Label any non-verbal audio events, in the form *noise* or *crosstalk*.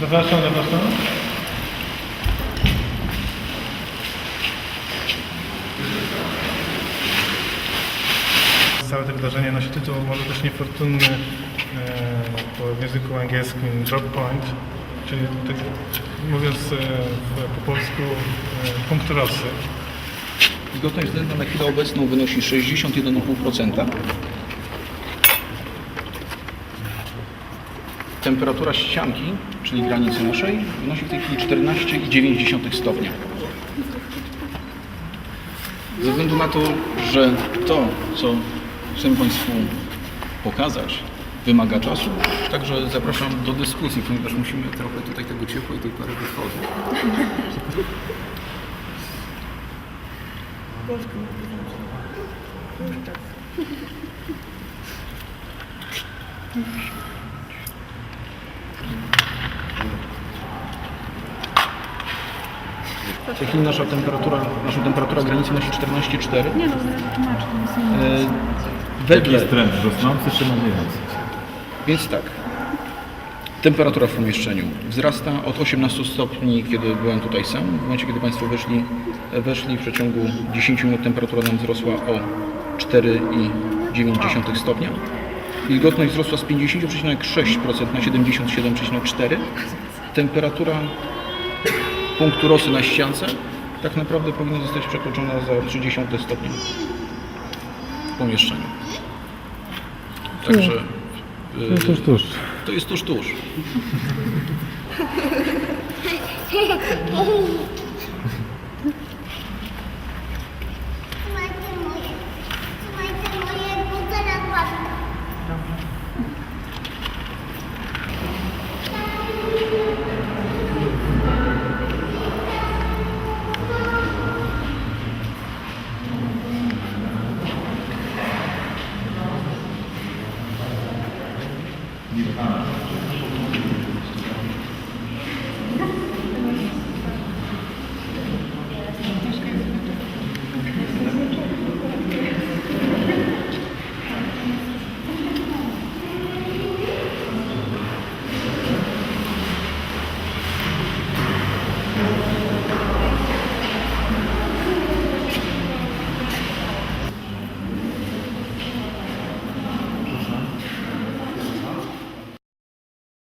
Zapraszam, zapraszam. Całe to wydarzenie nosi tytuł może też niefortunny e, po, języku angielskim drop point, czyli tak, mówiąc e, w, po polsku e, punkt rosy. Wilgotność względna na chwilę obecną wynosi 61,5%. Temperatura ścianki, czyli granicy naszej, wynosi w tej chwili 14,9 stopnia. Ze względu na to, że to, co chcemy Państwu pokazać, wymaga czasu, także zapraszam do dyskusji, ponieważ musimy trochę tutaj tego ciepła i tej pary wytworzyć. *laughs* W tej chwili nasza temperatura, nasza temperatura granicy nosi 14,4. Nie no, tłumacz, to jest E, Jaki jest trend rosnący czy maliejący? więc tak. Temperatura w pomieszczeniu wzrasta od 18 stopni, kiedy byłem tutaj sam. W momencie, kiedy Państwo weszli, weszli w przeciągu 10 minut temperatura nam wzrosła o 4,9 stopnia. Wilgotność wzrosła z 50,6% na 77,4%. Temperatura punktu rosy na ściance tak naprawdę powinna zostać przekroczona za 30 stopni w pomieszczeniu. Także y, Tuż, tuż. to jest tuż tuż. *laughs*